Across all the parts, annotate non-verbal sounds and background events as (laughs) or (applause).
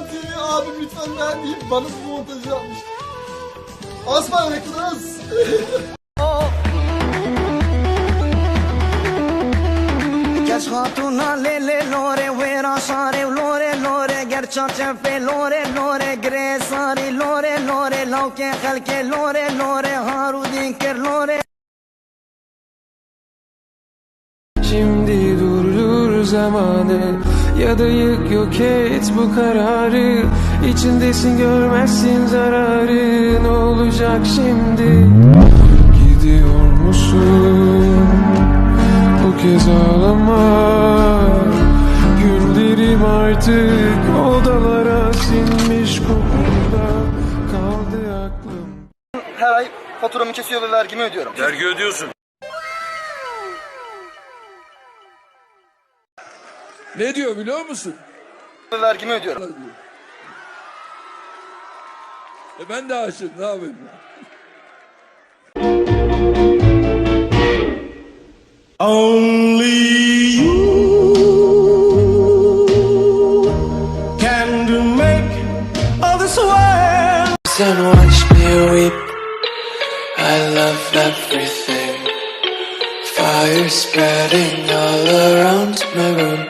Necati abi lütfen ben deyip bana bu montajı yapmış. Asma. Geç hatuna lele lore vera sare lore lore ger çarçefe lore lore gre sari lore lore lauke halke lore lore haru dinker lore Şimdi durdur zamanı Ya da yık yok et bu kararı. İçindesin görmezsin zararı. Ne olacak şimdi? Gidiyor musun? Bu kez ağlama. Günlerim artık Odalara sinmiş kokuda Kaldı aklım. Her ay faturamı kesiyor ve vergimi ödüyorum. Vergi ödüyorsun. Ne diyor biliyor musun? Ve vergimi ödüyorum. E ben de aşığım ne yapayım? Sen watch me weep I love everything Fire spreading all around my room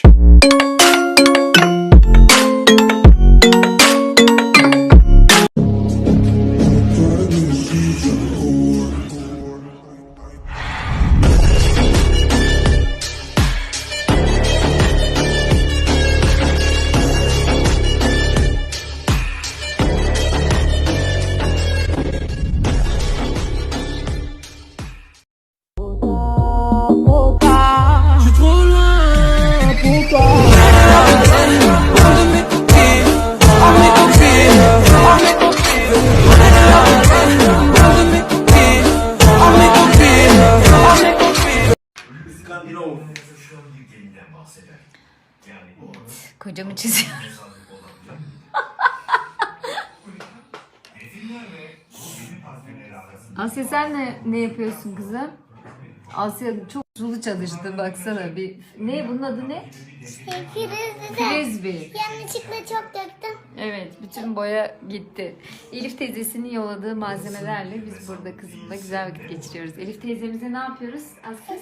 Kocamı çiziyorum. (laughs) Asya sen ne, ne yapıyorsun kızım? Asya çok sulu çalıştı baksana bir. Ne bunun adı ne? Frizli de Frisbee. yanlışlıkla çok döktüm. Evet bütün boya gitti. Elif teyzesinin yolladığı malzemelerle biz burada kızımla güzel vakit geçiriyoruz. Elif teyzemize ne yapıyoruz Asya?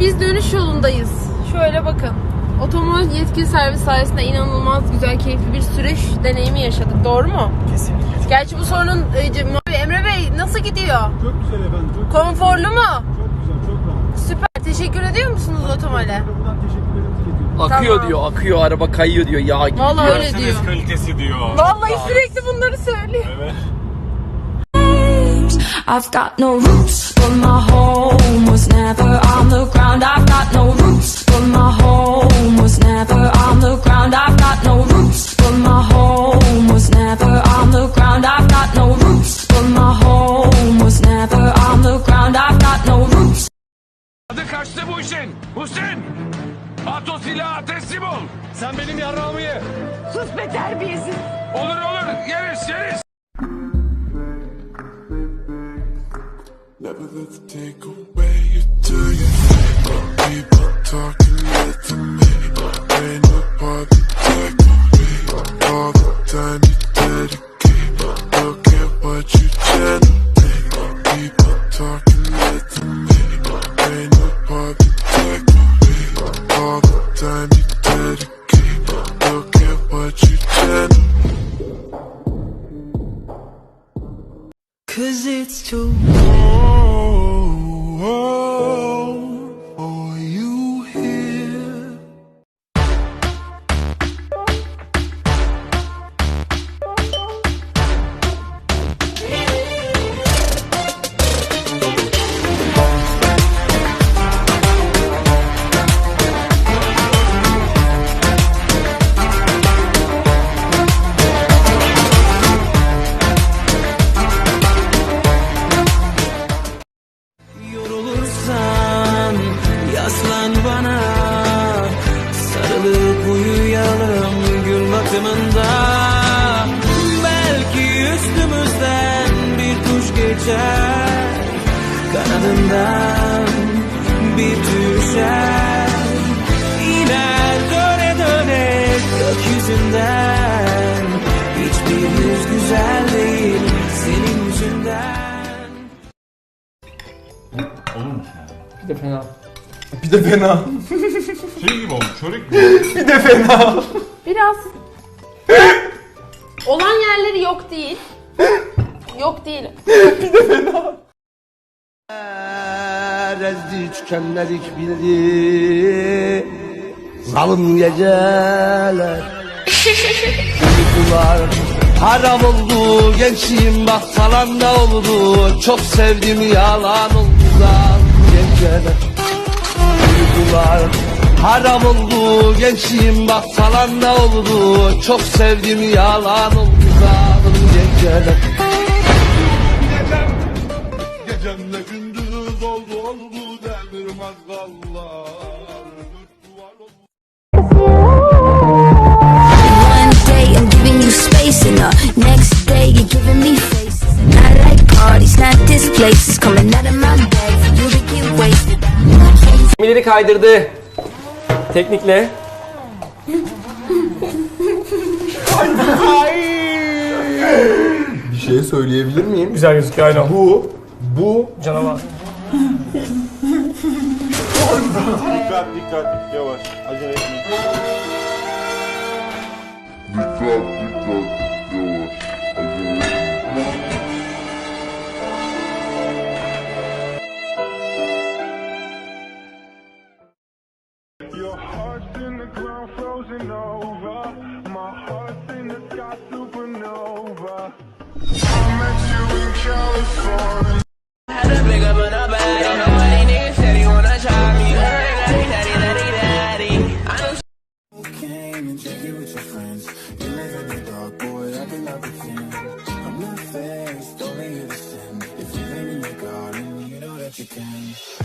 Biz dönüş yolundayız. Şöyle bakın. Otomobil yetkili servis sayesinde inanılmaz güzel, keyifli bir süreç deneyimi yaşadık. Doğru mu? Kesinlikle. Gerçi bu sorunun e, Emre Bey nasıl gidiyor? Çok güzel efendim. Çok, Konforlu mu? çok güzel. Çok rahat. Süper. Teşekkür ediyor musunuz otomobile? Buradan teşekkürlerimizi iletiyorum. Akıyor Tamam. diyor, akıyor. Araba kayıyor diyor, yağ gibi. Vallahi öyle diyor. kalitesi diyor. Vallahi sürekli bunları söylüyor. I've got no roots, but my ardından bir düşer iner döne döne gökyüzünden hiçbir yüz güzel değil senin yüzünden Olur mu? Bir de fena. Bir de fena. (laughs) Şey gibi olmuş, çörek gibi. bir de fena. Biraz (laughs) olan yerleri yok değil. Yok değil. bir de fena. Ezdi tükenmedik bildi. Zalim (laughs) geceler. Uykular haram oldu Gençliğim bak falan da oldu. Çok sevdim yalan oldu zalim geceler. Uykular haram oldu Gençliğim bak falan da oldu. Çok sevdim yalan oldu zalim geceler. Gecemle gündüz oldu oldu demir mazgallar. One day I'm giving you space, and the next day you're giving me faces. And I like parties, not this place. It's coming out of my bag for you to get wasted. Gemileri kaydırdı. Teknikle. Bir şey söyleyebilir miyim? Güzel gözüküyor aynen. Bu, bu Canavar. Dikkat dikkat, yavaş. Acele etmeyin. Dikkat dikkat It with your friends. You live in the dark, boy, I can not pretend. I'm not faced, only here to sin. If you live in your garden, you know that you can.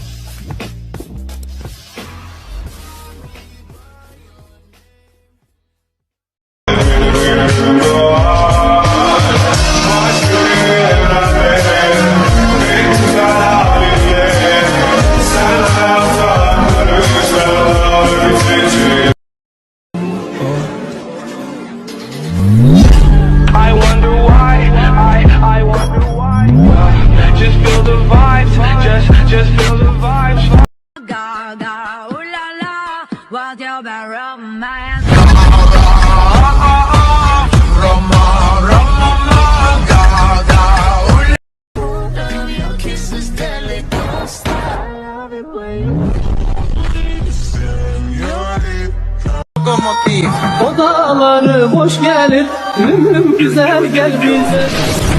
Boş gelir Ümrüm güzel gel bize.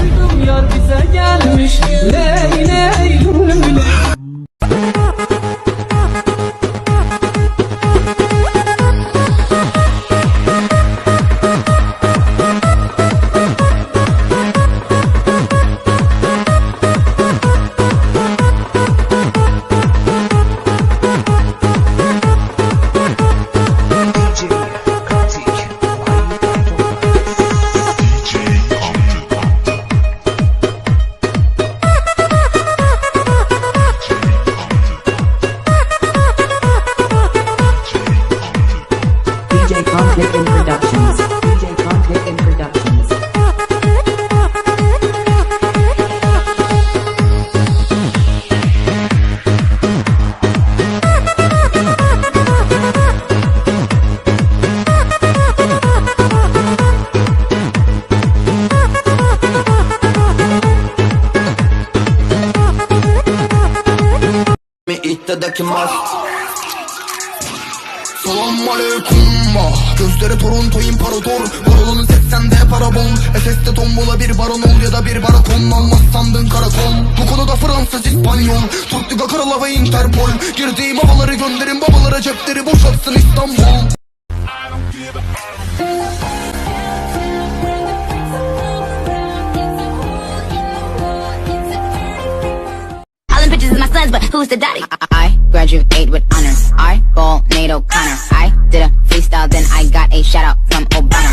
Duydum yar bize gelmiş Selam aleyküm Gözleri Toronto imparator Parolunu 80'de para bol Efes'te tombola bir baron ol ya da bir barakon Almaz sandın karakol Bu konuda Fransız İspanyol. Türk Liga Kralı ve Interpol. Girdiğim havaları gönderin babalara cepleri boşaltsın İstanbul. All them bitches is my sons, but who's the daddy? Graduate with honors. I ball NATO Connor. I did a freestyle, then I got a shout out from Obama.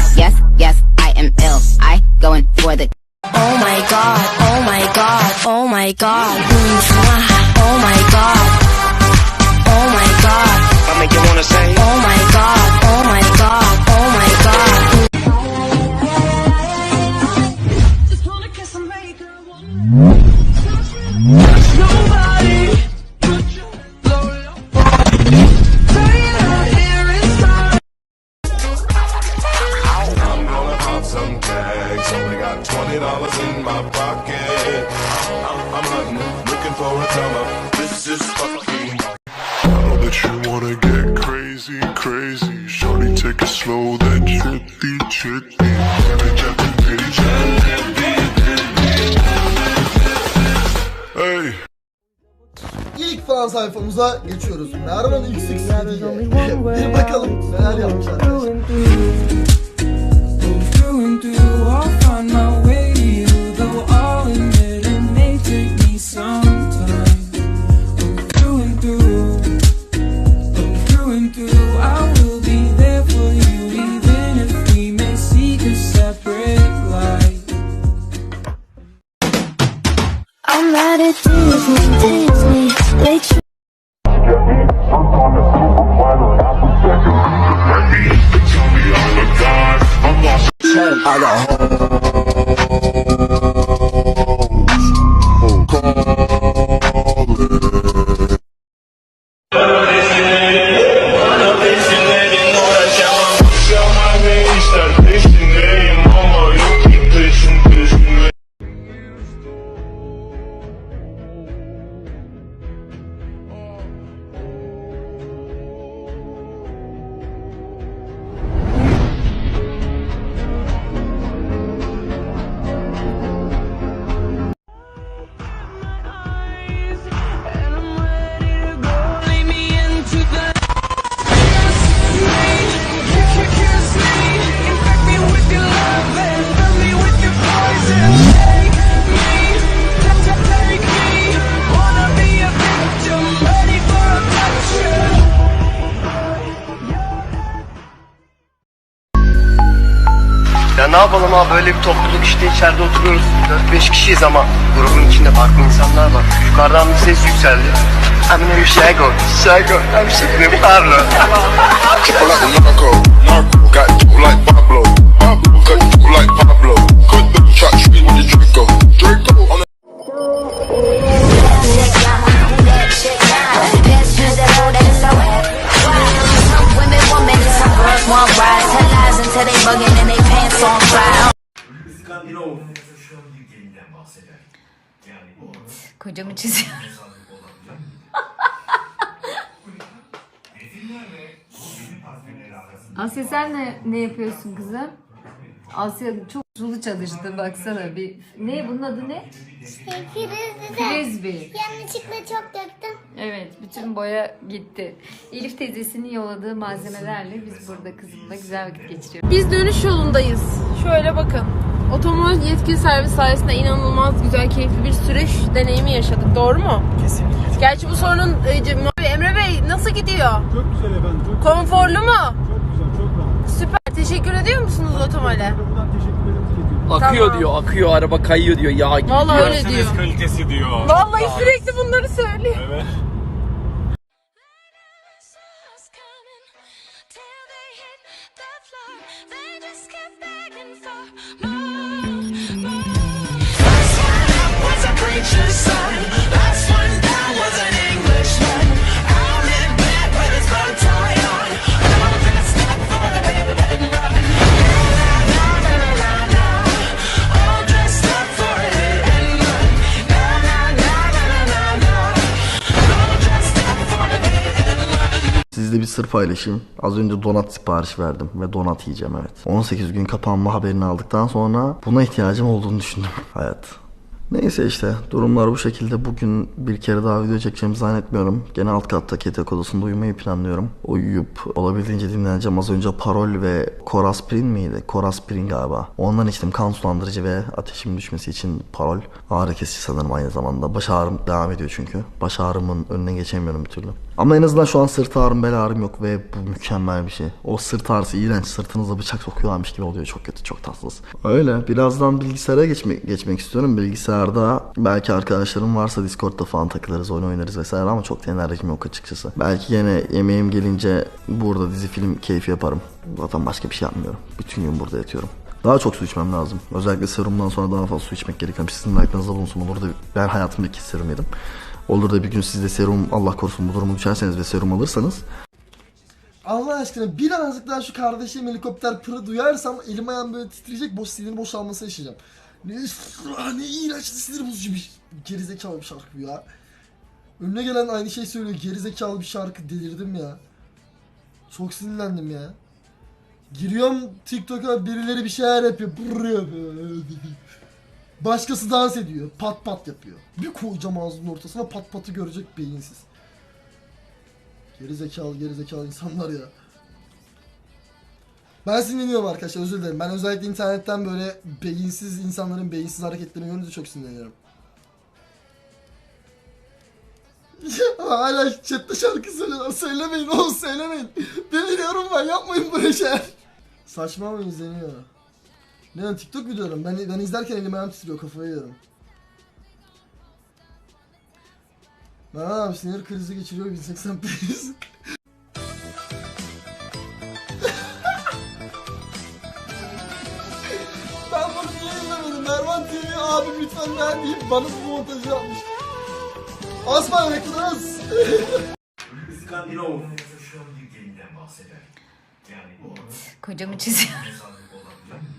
Dollars in my pocket. I'm, I'm hunting, looking for a come up. This is fucking. That you wanna get crazy, crazy. Shorty, take it slow, then trippy, trippy. Hey. İlk fan sayfamıza geçiyoruz. Mervan X6 (laughs) Bir bakalım neler yapmış arkadaşlar. Through and through, I'll find my way ne yapalım abi böyle bir topluluk işte içeride oturuyoruz. 4-5 kişiyiz ama grubun içinde farklı insanlar var. Yukarıdan bir ses yükseldi. Eminem Şego, Şego, Emşeklim Parlo. Triple like the narco, narco. Got dope like Pablo, Pablo. Kocamı çiziyorum. (laughs) Asya sen ne, ne yapıyorsun kızım? Asya çok sulu çalıştı baksana bir. Ne bunun adı ne? Şey, de Frisbee. yanlışlıkla çok döktüm. Evet bütün boya gitti. Elif teyzesinin yolladığı malzemelerle biz burada kızımla güzel vakit geçiriyoruz. Biz dönüş yolundayız. Şöyle bakın. Otomobil yetkili servis sayesinde inanılmaz güzel, keyifli bir sürüş deneyimi yaşadık. Doğru mu? Kesinlikle. Gerçi bu sorunun e, Emre Bey nasıl gidiyor? Çok güzel efendim. Çok, Konforlu mu? çok güzel. Çok rahat. Süper. Teşekkür ediyor musunuz otomobile? Buradan teşekkürlerimizi iletiyorum. Akıyor Tamam. diyor, akıyor. Araba kayıyor diyor. Yağ gibi Vallahi diyor. öyle diyor. kalitesi diyor. Vallahi sürekli bunları söylüyor. Evet. Sizde bir sır paylaşayım. Az önce donat sipariş verdim ve donat yiyeceğim evet. 18 gün kapanma haberini aldıktan sonra buna ihtiyacım olduğunu düşündüm. (laughs) Hayat. Neyse işte durumlar bu şekilde. Bugün bir kere daha video çekeceğimi zannetmiyorum. Gene alt kattaki yatak odasında uyumayı planlıyorum. Uyuyup olabildiğince dinleneceğim. Az önce parol ve koraspirin miydi? Koraspirin galiba. Ondan içtim kan sulandırıcı ve ateşim düşmesi için parol. Ağrı kesici sanırım aynı zamanda. Baş ağrım devam ediyor çünkü. Baş ağrımın önüne geçemiyorum bir türlü. Ama en azından şu an sırt ağrım bel ağrım yok ve bu mükemmel bir şey. O sırt ağrısı iğrenç. Sırtınıza bıçak sokuyorlarmış gibi oluyor. Çok kötü, çok tatsız. Öyle. Birazdan bilgisayara geçmek, geçmek istiyorum. Bilgisayarda belki arkadaşlarım varsa Discord'da falan takılırız, oyun oynarız vesaire ama çok da enerjim yok açıkçası. Belki yine yemeğim gelince burada dizi film keyfi yaparım. Zaten başka bir şey yapmıyorum. Bütün gün burada yatıyorum. Daha çok su içmem lazım. Özellikle serumdan sonra daha fazla su içmek gerekiyor. Sizin like'ınızda bulunsun. Olur da ben hayatımda iki serum yedim. Olur da bir gün siz de serum Allah korusun bu durumu düşerseniz ve serum alırsanız Allah aşkına birazcık daha şu kardeşim helikopter pırı duyarsam elim ayağım böyle titreyecek boş sinir boşalması yaşayacağım. Ne, ne iğrenç sinir bozucu bir gerizekalı bir şarkı bu ya. Önüne gelen aynı şey söylüyor. Gerizekalı bir şarkı delirdim ya. Çok sinirlendim ya. Giriyorum TikTok'a birileri bir şeyler yapıyor. (laughs) Başkası dans ediyor. Pat pat yapıyor. Bir koyacağım ağzının ortasına pat patı görecek beyinsiz. Gerizekalı gerizekalı insanlar ya. Ben sinirleniyorum arkadaşlar özür dilerim. Ben özellikle internetten böyle beyinsiz insanların beyinsiz hareketlerini görünce çok sinirleniyorum. (laughs) Hala chatte şarkı söylüyorlar. Söylemeyin oğlum söylemeyin. Deliriyorum ben yapmayın böyle şeyler. Saçma mı izleniyor? Ne lan TikTok videolarım. Ben, ben izlerken elim ayağım titriyor kafayı yiyorum. Ben abi sinir krizi geçiriyor 1080p. (laughs) ben bunu niye izlemedim? Mervan TV abi lütfen ben deyip bana bu montajı yapmış. Asma bekliyoruz. İskandinav bahseder. Yani bu Kocamı çiziyorum. (laughs) insanlık olabilir.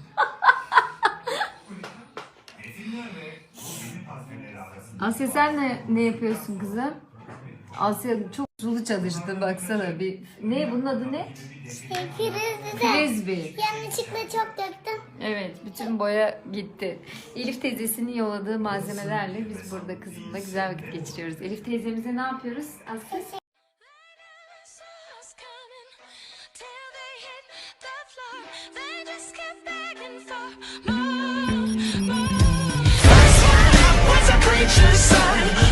Metinler ve bu bilim parfümleri arasında Asya sen ne, ne yapıyorsun kızım? Asya çok sulu çalıştı baksana bir. Ne bunun adı ne? Frizli Frisbee. Yanlışlıkla çok döktüm. Evet bütün boya gitti. Elif teyzesinin yolladığı malzemelerle biz burada kızımla güzel vakit geçiriyoruz. Elif teyzemize ne yapıyoruz? Asya? Was a preacher's son